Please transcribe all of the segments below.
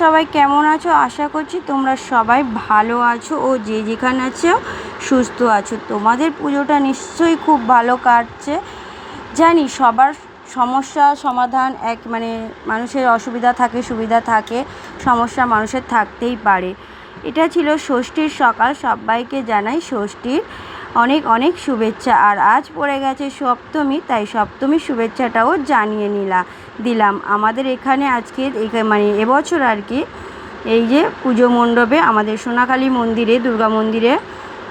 সবাই কেমন আছো? আশা করছি তোমরা সবাই ভালো আছো ও যে যেখানে আছো সুস্থ আছো। তোমাদের পুজোটা নিশ্চয়ই খুব ভালো কাটছে। জানি সবার সমস্যা, সমাধান এক মানে মানুষের অসুবিধা থাকে, সুবিধা থাকে, সমস্যা মানুষের থাকতেই পারে। এটা ছিল ষষ্ঠীর সকাল, সবাইকে জানাই ষষ্ঠীর অনেক অনেক শুভেচ্ছা। আর আজ পড়ে গেছে সপ্তমী, তাই সপ্তমীর শুভেচ্ছাটাও জানিয়ে নিলাম দিলাম। আমাদের এখানে আজকে মানে এবছর আর কি, এই যে পুজো মণ্ডপে আমাদের সোনাকালী মন্দিরে, দুর্গা মন্দিরে,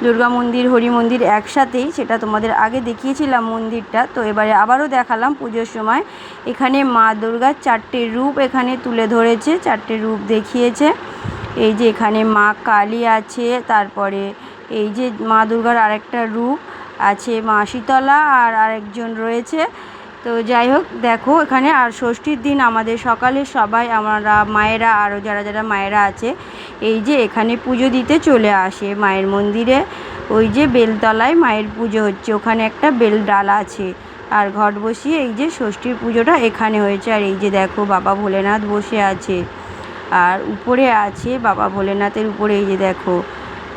দুর্গা মন্দির, হরি মন্দির একসাথেই, সেটা তোমাদের আগে দেখিয়েছিলাম মন্দিরটা, তো এবারে আবারও দেখালাম পুজোর সময়। এখানে মা দুর্গার চারটে রূপ এখানে তুলে ধরেছে, চারটে রূপ দেখিয়েছে। এই যে এখানে মা কালী আছে, তারপরে এই যে মা দুর্গার আরেকটা রূপ আছে মা শীতলা আর আরেকজন রয়েছে। তো যাই হোক, দেখো এখানে আর ষষ্ঠীর দিন আমাদের সকালে সবাই আমরা মায়েরা আরও যারা যারা মায়েরা আছে, এই যে এখানে পুজো দিতে চলে আসে মায়ের মন্দিরে। ওই যে বেলতলায় মায়ের পুজো হচ্ছে, ওখানে একটা বেল ডাল আছে। আর ঘট বসিয়ে এই যে ষষ্ঠীর পুজোটা এখানে হয়েছে। আর এই যে দেখো বাবা ভোলেনাথ বসে আছে। আর উপরে আছে বাবা ভোলেনাথের উপরে, এই যে দেখো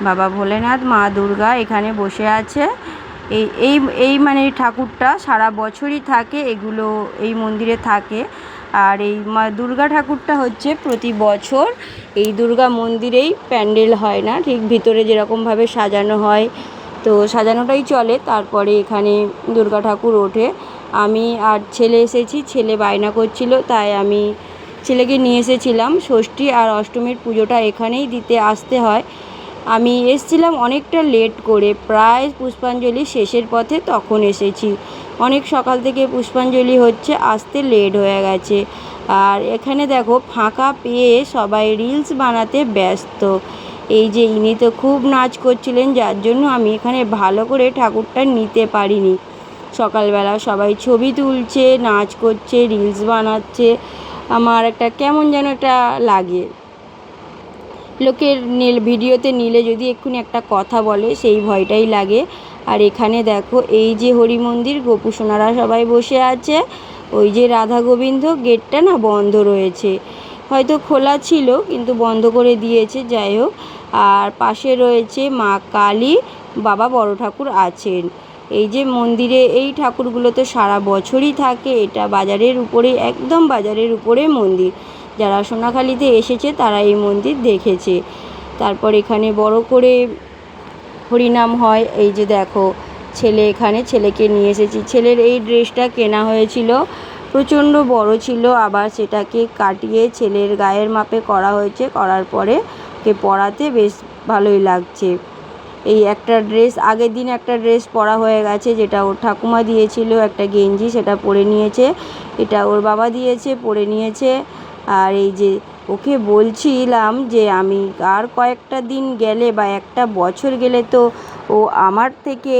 বাবা ভোলেনাথ, মা দুর্গা এখানে বসে আছে। এই এই এই মানে ঠাকুরটা সারা বছরই থাকে, এগুলো এই মন্দিরে থাকে। আর এই মা দুর্গা ঠাকুরটা হচ্ছে প্রতি বছর এই দুর্গা মন্দিরেই প্যান্ডেল হয় না, ঠিক ভিতরে যেরকমভাবে সাজানো হয়। তো সাজানোটাই চলে, তারপরে এখানে দুর্গা ঠাকুর ওঠে। আমি আর ছেলে এসেছি, ছেলে বায়না করছিল, তাই আমি ছেলেকে নিয়ে এসেছিলাম। ষষ্ঠী আর অষ্টমীর পুজোটা এখানেই দিতে, আসতে হয়। আমি এসছিলাম অনেকটা লেট করে, প্রায় পুষ্পাঞ্জলি শেষের পথে তখন এসেছি। অনেক সকাল থেকে পুষ্পাঞ্জলি হচ্ছে, আসতে লেট হয়ে গেছে। আর এখানে দেখো, ফাঁকা পেয়ে সবাই রিলস বানাতে ব্যস্ত। এই যে ইনি তো খুব নাচ করছিলেন, যার জন্য আমি এখানে ভালো করে ঠাকুরটা নিতে পারিনি। সকালবেলা সবাই ছবি তুলছে, নাচ করছে, রিলস বানাচ্ছে। আমার একটা কেমন যেন একটা লাগে। লোকের নীল ভিডিওতে নিলে যদি এক্ষুনি একটা কথা বলে, সেই ভয়টাই লাগে। আর এখানে দেখো, এই যে হরি মন্দির গোপু সোনারা সবাই বসে আছে। ওই যে রাধা গোবিন্দ, গেটটা না বন্ধ রয়েছে। হয়তো খোলা ছিল, কিন্তু বন্ধ করে দিয়েছে, যাই হোক। আর পাশে রয়েছে মা কালী, বাবা বড় ঠাকুর আছেন। এই যে মন্দিরে, এই ঠাকুরগুলো তো সারা বছরই থাকে। এটা বাজারের উপরে, একদম বাজারের উপরে মন্দির। যারা সোনাখালিতে এসেছে তারা এই মন্দির দেখেছে। তারপর এখানে বড় করে হরিনাম হয়। এই যে দেখো, ছেলে এখানে ছেলেকে নিয়ে এসেছি। ছেলের এই ড্রেসটা কেনা হয়েছিল, প্রচণ্ড বড় ছিল, আবার সেটাকে কাটিয়ে ছেলের গায়ের মাপে করা হয়েছে। করার পরে ওকে পরাতে বেশ ভালোই লাগছে। এই একটা ড্রেস, আগের দিন একটা ড্রেস পরা হয়ে গেছে, যেটা ওর ঠাকুমা দিয়েছিল, একটা গেঞ্জি সেটা পরে নিয়েছে। এটা ওর বাবা দিয়েছে, পরে নিয়েছে। আর এই যে ওকে বলছিলাম যে আমি আর কয়েকটা দিন গেলে বা একটা বছর গেলে তো ও আমার থেকে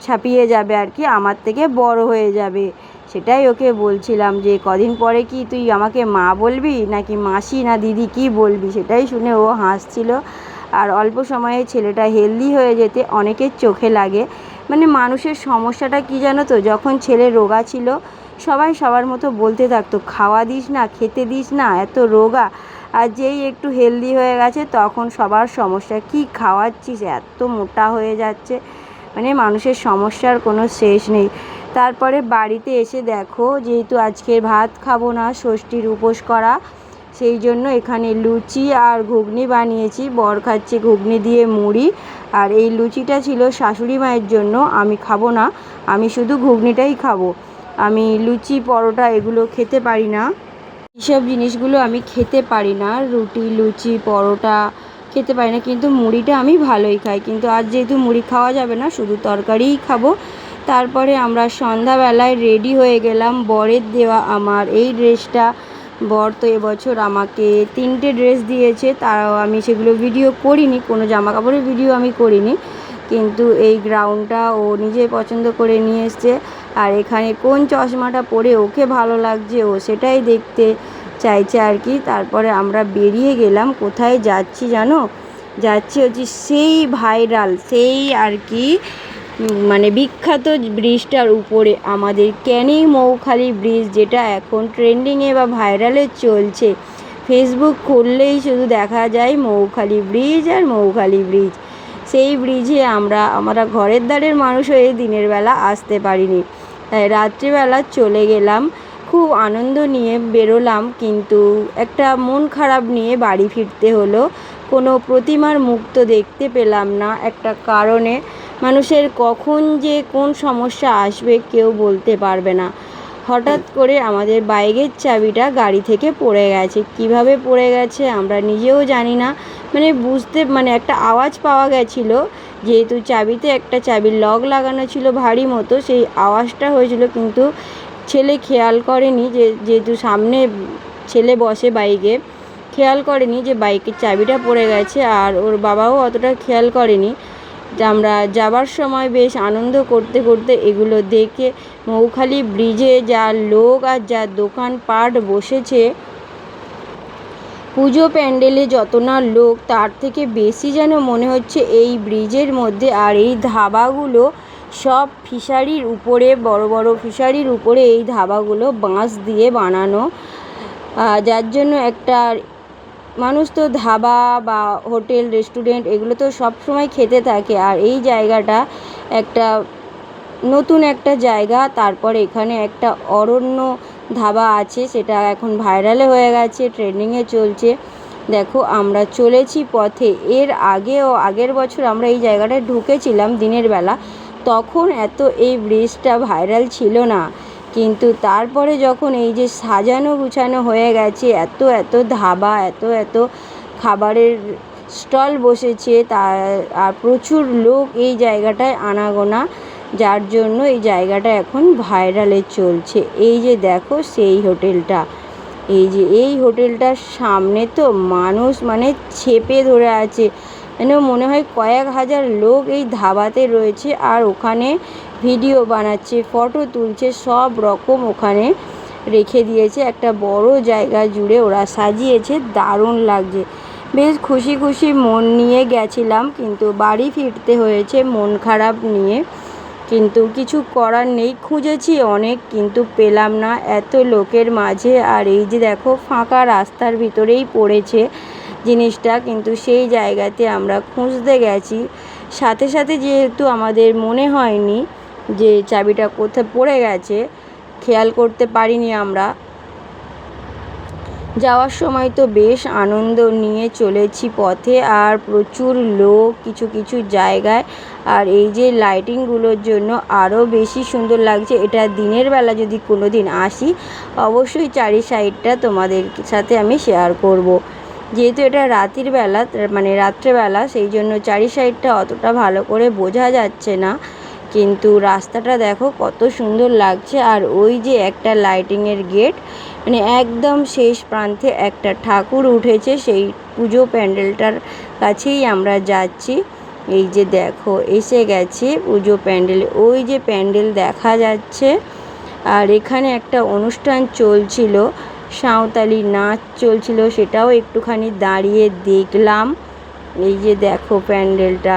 ছাপিয়ে যাবে আর কি, আমার থেকে বড় হয়ে যাবে। সেটাই ওকে বলছিলাম যে কদিন পরে কি তুই আমাকে মা বলবি নাকি মাসি না দিদি কি বলবি? সেটাই শুনে ও হাসছিল। আর অল্প সময়ে ছেলেটা হেলদি হয়ে যেতে অনেকের চোখে লাগে। মানে মানুষের সমস্যাটা কি জানো তো? যখন ছেলে রোগা ছিল সবাই সবার মতো বলতে থাকতো, খাওয়া দিস না, খেতে দিস না, এত রোগা। আর যেই একটু হেলদি হয়ে গেছে, তখন সবার সমস্যা, কি খাওয়াচ্ছিস? এত মোটা হয়ে যাচ্ছে। মানে মানুষের সমস্যার কোনো শেষ নেই। তারপরে বাড়িতে এসে দেখো, যেহেতু আজকে ভাত খাব না, ষষ্ঠীর উপোস করা, সেই জন্য এখানে লুচি আর ঘুগনি বানিয়েছি। বর খাচ্ছে ঘুগনি দিয়ে মুড়ি। আর এই লুচিটা ছিল শাশুড়ি মায়ের জন্য, আমি খাব না, আমি শুধু ঘুগনিটাই খাব। আমি লুচি, পরোটা এগুলো খেতে পারি না। এইসব জিনিসগুলো আমি খেতে পারি না। রুটি, লুচি, পরোটা খেতে পারি না। কিন্তু মুড়িটা আমি ভালোই খাই। কিন্তু আজ যেহেতু মুড়ি খাওয়া যাবে না, শুধু তরকারিই খাব। তারপরে আমরা সন্ধ্যাবেলায় রেডি হয়ে গেলাম। বরের দেওয়া আমার এই ড্রেসটা। বর তো এবছর আমাকে তিনটে ড্রেস দিয়েছে। তাও আমি সেগুলো ভিডিও করিনি। কোনো জামা কাপড়ের ভিডিও আমি করিনি। কিন্তু এই গ্রাউন্ডটা ও নিজে পছন্দ করে নিয়ে এসছে। আর এখানে কোন চশমাটা পরে ওকে ভালো লাগছে ও সেটাই দেখতে চাইছে আর কি। তারপরে আমরা বেরিয়ে গেলাম। কোথায় যাচ্ছি জানো? যাচ্ছি হচ্ছে সেই ভাইরাল, সেই আর কি মানে বিখ্যাত ব্রিজটার উপরে। আমাদের ক্যানিং মৌখালি ব্রিজ যেটা এখন ট্রেন্ডিংয়ে বা ভাইরালে চলছে। ফেসবুক খুললেই শুধু দেখা যায় মৌখালি ব্রিজ আর মৌখালি ব্রিজ। সেই ব্রিজে আমরা আমরা ঘরের দ্বারের মানুষ হয়ে দিনের বেলা আসতে পারিনি। তাই রাত্রিবেলা চলে গেলাম। খুব আনন্দ নিয়ে বেরোলাম, কিন্তু একটা মন খারাপ নিয়ে বাড়ি ফিরতে হলো। কোনো প্রতিমার মুখ তো দেখতে পেলাম না। একটা কারণে মানুষের কখন যে কোন সমস্যা আসবে কেউ বলতে পারবে না। হঠাৎ করে আমাদের বাইকের চাবিটা গাড়ি থেকে পড়ে গেছে। কীভাবে পড়ে গেছে আমরা নিজেও জানি না। মানে বুঝতে মানে একটা আওয়াজ পাওয়া গেছিল যেহেতু চাবিতে একটা চাবির লক লাগানো ছিল ভারী মতো, সেই আওয়াজটা হয়েছিল কিন্তু ছেলে খেয়াল করেনি যে, যেহেতু সামনে ছেলে বসে বাইকে, খেয়াল করেনি যে বাইকের চাবিটা পড়ে গেছে আর ওর বাবাও অতটা খেয়াল করেনি। যে আমরা যাবার সময় বেশ আনন্দ করতে করতে এগুলো দেখে মৌখালি ব্রিজে যা লোক আর যা দোকানপাট বসেছে পুজো প্যান্ডেলে যত না লোক, তার থেকে বেশি যেন মনে হচ্ছে এই ব্রিজের মধ্যে। আর এই ধাবাগুলো সব ফিশারির উপরে, বড় বড় ফিশারির উপরে এই ধাবাগুলো বাঁশ দিয়ে বানানো। যার জন্য একটা মানুষ তো ধাবা বা হোটেল, রেস্টুরেন্ট এগুলো তো সব সময় খেতে থাকে। আর এই জায়গাটা একটা নতুন একটা জায়গা, তারপর এখানে একটা অরণ্য ধাবা আছে, সেটা এখন ভাইরালে হয়ে গেছে ট্রেন্ডিংয়ে চলছে। দেখো, আমরা চলেছি পথে। এর আগেও, আগের বছর আমরা এই জায়গাটায় ঢুকেছিলাম দিনের বেলা। তখন এত এই ব্রিজটা ভাইরাল ছিল না। কিন্তু তারপরে যখন এই যে সাজানো গুছানো হয়ে গেছে, এত এত ধাবা, এত এত খাবারের স্টল বসেছে তার আর প্রচুর লোক এই জায়গাটায় আনাগোনা যার জন্য এই জায়গাটা এখন ভাইরালে চলছে। এই যে দেখো সেই হোটেলটা। এই যে এই হোটেলটার সামনে তো মানুষ মানে ছেপে ধরে আছে। যেন মনে হয় কয়েক হাজার লোক এই ধাবাতে রয়েছে আর ওখানে ভিডিও বানাচ্ছে ফটো তুলছে, সব রকম ওখানে রেখে দিয়েছে। একটা বড় জায়গা জুড়ে ওরা সাজিয়েছে, দারুণ লাগছে। বেশ খুশি খুশি মন নিয়ে গেছিলাম, কিন্তু বাড়ি ফিরতে হয়েছে মন খারাপ নিয়ে। কিন্তু কিছু করার নেই, খুঁজেছি অনেক কিন্তু পেলাম না। এত লোকের মাঝে আর এই যে দেখো, ফাঁকা রাস্তার ভিতরেই পড়েছে জিনিসটা, কিন্তু সেই জায়গাতে আমরা খুঁজতে গেছি। সাথে সাথে যেহেতু আমাদের মনে হয়নি যে চাবিটা কোথায় পড়ে গেছে, খেয়াল করতে পারিনি আমরা। যাওয়ার সময় তো বেশ আনন্দ নিয়ে চলেছি পথে, আর প্রচুর লোক, কিছু কিছু জায়গায় আর এই যে লাইটিংগুলোর জন্য আরও বেশি সুন্দর লাগছে। এটা দিনের বেলা যদি কোনো দিন আসি, অবশ্যই চারি সাইডটা তোমাদের সাথে আমি শেয়ার করব। যেহেতু এটা রাতের বেলা মানে রাত্রেবেলা সেই জন্য চারি সাইডটা অতটা ভালো করে বোঝা যাচ্ছে না। কিন্তু রাস্তাটা দেখো কত সুন্দর লাগছে। আর ওই যে একটা লাইটিংয়ের গেট মানে একদম শেষ প্রান্তে একটা ঠাকুর উঠেছে। সেই পুজো প্যান্ডেলটার কাছেই আমরা যাচ্ছি। এই যে দেখো, এসে গেছে পুজো প্যান্ডেল। ওই যে প্যান্ডেল দেখা যাচ্ছে, আর এখানে একটা অনুষ্ঠান চলছিল, সাঁওতালি নাচ চলছিল, সেটাও একটুখানি দাঁড়িয়ে দেখলাম। এই যে দেখো প্যান্ডেলটা।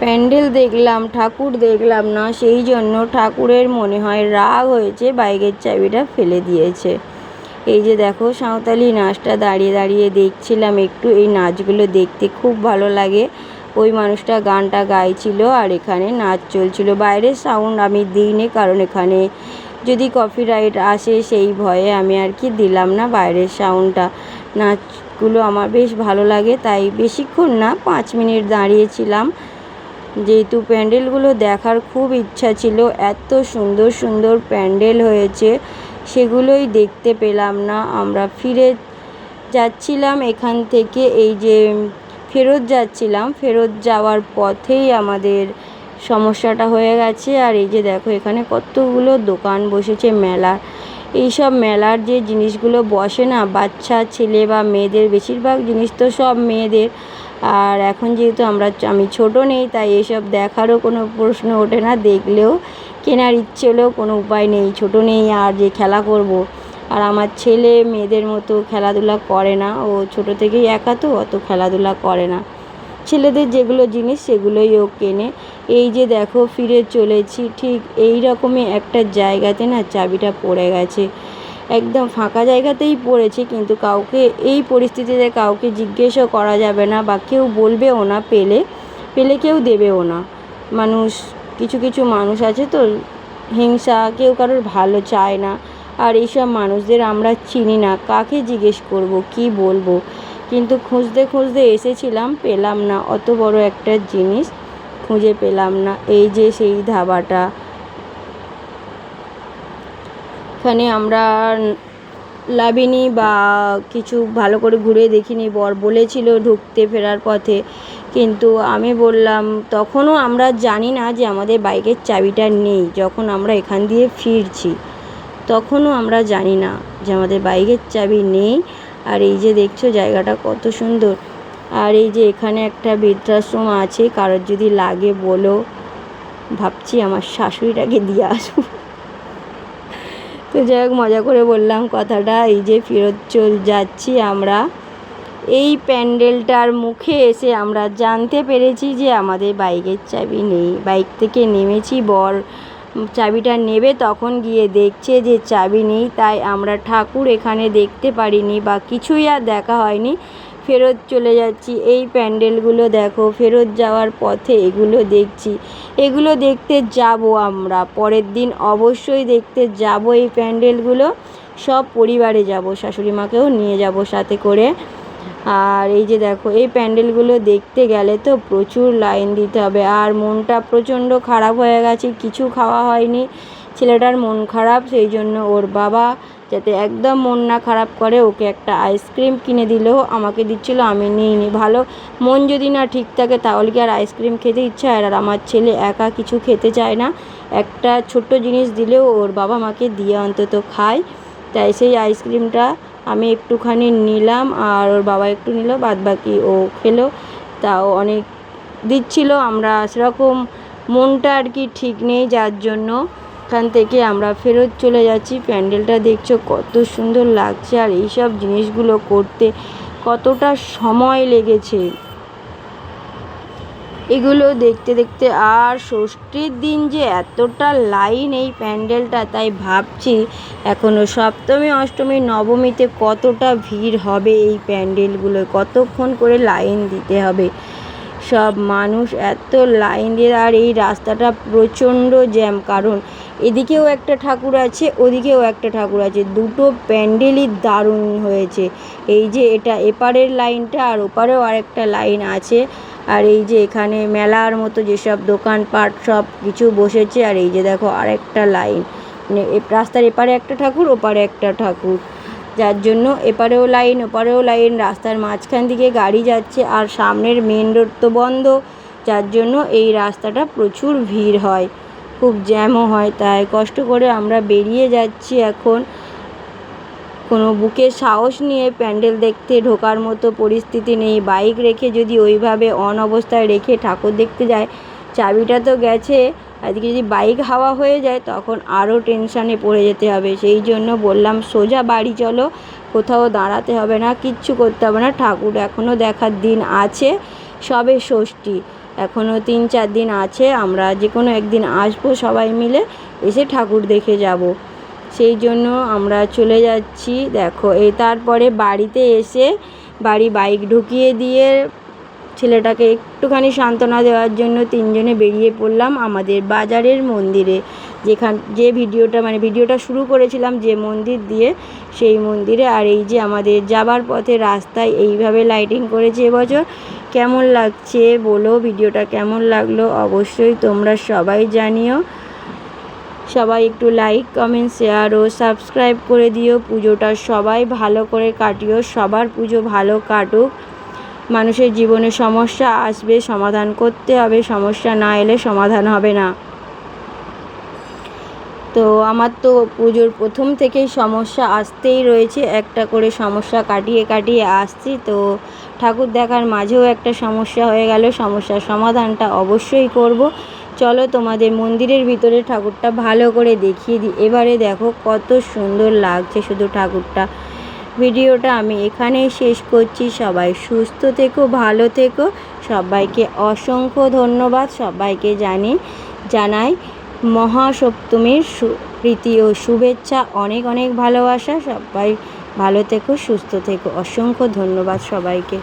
প্যান্ডেল দেখলাম, ঠাকুর দেখলাম না, সেই জন্য ঠাকুরের মনে হয় রাগ হয়েছে বাইকের চাবিটা ফেলে দিয়েছে। এই যে দেখো সাঁওতালি নাচটা দাঁড়িয়ে দাঁড়িয়ে দেখছিলাম একটু, এই নাচগুলো দেখতে খুব ভালো লাগে। ওই মানুষটা গানটা গাইছিল আর এখানে নাচ চলছিল। বাইরের সাউন্ড আমি দিইনি কারণ এখানে যদি কপিরাইট আসে সেই ভয়ে আমি আর কি দিলাম না বাইরের সাউন্ডটা নাচগুলো আমার বেশ ভালো লাগে, তাই বেশিক্ষণ না, পাঁচ মিনিট দাঁড়িয়েছিলাম। যেহেতু প্যান্ডেলগুলো দেখার খুব ইচ্ছা ছিল, এত সুন্দর সুন্দর প্যান্ডেল হয়েছে। সেগুলোই দেখতে পেলাম না। আমরা ফিরে যাচ্ছিলাম এখান থেকে, এই যে ফেরত যাচ্ছিলাম। ফেরত যাওয়ার পথেই আমাদের সমস্যাটা হয়ে গেছে। আর এই যে দেখো, এখানে কতগুলো দোকান বসেছে, মেলা। এইসব মেলার যে জিনিসগুলো বসে না, বাচ্চা, ছেলে বা মেয়েদের, বেশিরভাগ জিনিস তো সব মেয়েদের। আর এখন যেহেতু আমরা আমি ছোট নেই, তাই এসব দেখারও কোনো প্রশ্ন ওঠে না। দেখলেও কেনার ইচ্ছে হলেও কোনো উপায় নেই। ছোট নেই আর যে খেলা করব। আর আমার ছেলে মেয়েদের মতো খেলাধুলা করে না। ও ছোট থেকেই একা তো, অত খেলাধুলা করে না। ছেলেদের যেগুলো জিনিস, সেগুলোই ও কেনে। এই যে দেখো, ফিরে চলেছি। ঠিক এই রকমই একটা জায়গাতে না চাবিটা পড়ে গেছে। একদম ফাঁকা জায়গাতেই পড়েছি, কিন্তু কাউকে এই পরিস্থিতিতে কাউকে জিজ্ঞেসও করা যাবে না বা কেউ বলবেও না, পেলে পেলে কেউ দেবেও না। মানুষ, কিছু কিছু মানুষ আছে তো, হিংসা, কেউ কারোর ভালো চায় না। আর এইসব মানুষদের আমরা চিনি না, কাকে জিজ্ঞেস করব, কি বলব? কিন্তু খুঁজতে খুঁজতে এসেছিলাম, পেলাম না। অত বড় একটা জিনিস খুঁজে পেলাম না। এই যে সেই ধাবাটা এখানে আমরা লাভিনি বা কিছু ভালো করে ঘুরে দেখিনি। বর বলেছিল ঢুকতে ফেরার পথে। কিন্তু আমি বললাম, তখনও আমরা জানি না যে আমাদের বাইকের চাবিটা নেই। যখন আমরা এখান দিয়ে ফিরছি, তখনও আমরা জানি না যে আমাদের বাইকের চাবি নেই। আর এই যে দেখছ জায়গাটা কত সুন্দর। আর এই যে এখানে একটা বৃদ্ধাশ্রম আছে, কারোর যদি লাগে বলো। ভাবছি আমার শাশুড়িটাকে দিয়ে আসব। তো যাই হোক, মজা করে বললাম কথাটা, এই যে ফেরত চল, যাচ্ছি আমরা। এই প্যান্ডেলটার মুখে এসে আমরা জানতে পেরেছি যে আমাদের বাইকের চাবি নেই। বাইক থেকে নেমেছি, বর চাবিটা নেবে, তখন গিয়ে দেখছে যে চাবি নেই, তাই আমরা ঠাকুর এখানে দেখতে পারিনি বা কিছুই আর দেখা হয়নি। ফেরত চলে যাচ্ছি। এই প্যান্ডেলগুলো দেখো, ফেরত যাওয়ার পথে এগুলো দেখছি। এগুলো দেখতে যাব আমরা। পরের দিন অবশ্যই দেখতে যাব এই প্যান্ডেলগুলো। সব পরিবারে যাব শাশুড়ি মাকেও নিয়ে যাব সাথে করে। আর এই যে দেখো, এই প্যান্ডেলগুলো দেখতে গেলে তো প্রচুর লাইন দিতে হবে। আর মনটা প্রচণ্ড খারাপ হয়ে গেছে, কিছু খাওয়া হয়নি। ছেলেটার মন খারাপ, সেই জন্য ওর বাবা যাতে একদম মন না খারাপ করে, ওকে একটা আইসক্রিম কিনে দিলেও আমাকে দিচ্ছিল, আমি নিইনি। ভালো মন যদি না ঠিক থাকে, তাহলে কি আর আইসক্রিম খেতে ইচ্ছা হয়? আর আমার ছেলে একা কিছু খেতে চায় না। একটা ছোট্ট জিনিস দিলেও ওর বাবা মাকে দিয়ে অন্তত খায়। তাই সেই আইসক্রিমটা আমি একটুখানি নিলাম, আর ওর বাবা একটু নিল বাদ বাকি ও খেলো। তাও অনেক দিচ্ছিল, আমরা সেরকম মনটা আর কি ঠিক নেই যার জন্য। এখান থেকে আমরা ফেরত চলে যাচ্ছি। প্যান্ডেলটা দেখছ কত সুন্দর লাগছে আর এইসব জিনিসগুলো করতে কতটা সময় লেগেছে। এগুলো দেখতে দেখতে আর ষষ্ঠীর দিন যে এতটা লাইন এই প্যান্ডেলটা, তাই ভাবছি এখনও সপ্তমী, অষ্টমী, নবমীতে কতটা ভিড় হবে এই প্যান্ডেলগুলো কতক্ষণ করে লাইন দিতে হবে? সব মানুষ এত লাইন দিয়ে আর এই রাস্তাটা প্রচণ্ড জ্যাম। কারণ এদিকেও একটা ঠাকুর আছে, ওদিকেও একটা ঠাকুর আছে। দুটো প্যান্ডেলই দারুণ হয়েছে। এই যে এটা এপারের লাইনটা আর ওপারেও আরেকটা লাইন আছে। আর এই যে এখানে মেলার মতো যেসব দোকানপাট সব কিছু বসেছে। আর এই যে দেখো আরেকটা লাইন। মানে রাস্তার এপারে একটা ঠাকুর, ওপারে একটা ঠাকুর। যার জন্য এপারেও লাইন, ওপারেও লাইন, রাস্তার মাঝখান দিকে গাড়ি যাচ্ছে আর সামনের মেন রোড তো বন্ধ, যার জন্য এই রাস্তাটা প্রচুর ভিড় হয়। খুব জ্যামও হয় তাই কষ্ট করে আমরা বেরিয়ে যাচ্ছি এখন। কোনো বুকে সাহস নিয়ে প্যান্ডেল দেখতে, ঢোকার মতো পরিস্থিতি নেই। বাইক রেখে যদি ওইভাবে অন অবস্থায় রেখে ঠাকুর দেখতে যায়, চাবিটা তো গেছে। আজকে যদি বাইক হাওয়া হয়ে যায়, তখন আরও টেনশানে পড়ে যেতে হবে। সেই জন্য বললাম, সোজা বাড়ি চলো, কোথাও দাঁড়াতে হবে না, কিচ্ছু করতে হবে না। ঠাকুর এখনও দেখার দিন আছে, সবে ষষ্ঠী। এখনও তিন চার দিন আছে, আমরা যে কোনো একদিন আসব সবাই মিলে, এসে ঠাকুর দেখে যাব। সেই জন্য আমরা চলে যাচ্ছি। দেখো, এই তারপরে বাড়িতে এসে বাড়ি বাইক ঢুকিয়ে দিয়ে ছেলেটাকে একটুখানি সান্ত্বনা দেওয়ার জন্য তিনজনে বেরিয়ে পড়লাম আমাদের বাজারের মন্দিরে। যেখান, যে ভিডিওটা মানে ভিডিওটা শুরু করেছিলাম যে মন্দির দিয়ে, সেই মন্দিরে। আর এই যে আমাদের যাবার পথে রাস্তায় এইভাবে লাইটিং করেছে এবছর। কেমন লাগছে বলো? ভিডিওটা কেমন লাগল? অবশ্যই তোমরা সবাই জানিও। সবাই একটু লাইক কমেন্ট শেয়ার ও সাবস্ক্রাইব করে দিও। পুজোটা সবাই ভালো করে কাটিও। সবার পুজো ভালো কাটুক। মানুষের জীবনে সমস্যা আসবে, সমাধান করতে হবে, সমস্যা না এলে সমাধান হবে না। তো আমার তো পুজোর প্রথম থেকেই সমস্যা আসতেই রয়েছে, একটা করে সমস্যা কাটিয়ে কাটিয়ে আসছি। তো ঠাকুর দেখার মাঝেও একটা সমস্যা হয়ে গেল, সমস্যার সমাধানটা অবশ্যই করব। চলো তোমাদের মন্দিরের ভিতরে ঠাকুরটা ভালো করে দেখিয়ে দিই। এবারে দেখো কত সুন্দর লাগছে শুধু ঠাকুরটা। ভিডিওটা আমি এখানেই শেষ করছি। সবাই সুস্থ থেকো, ভালো থেকো। সবাইকে অসংখ্য ধন্যবাদ। সবাইকে জানি, জানাই মহাসপ্তমীর প্রীতি ও শুভেচ্ছা, অনেক অনেক ভালোবাসা। সবাই ভালো থেকো, সুস্থ থেকো। অসংখ্য ধন্যবাদ সবাইকে।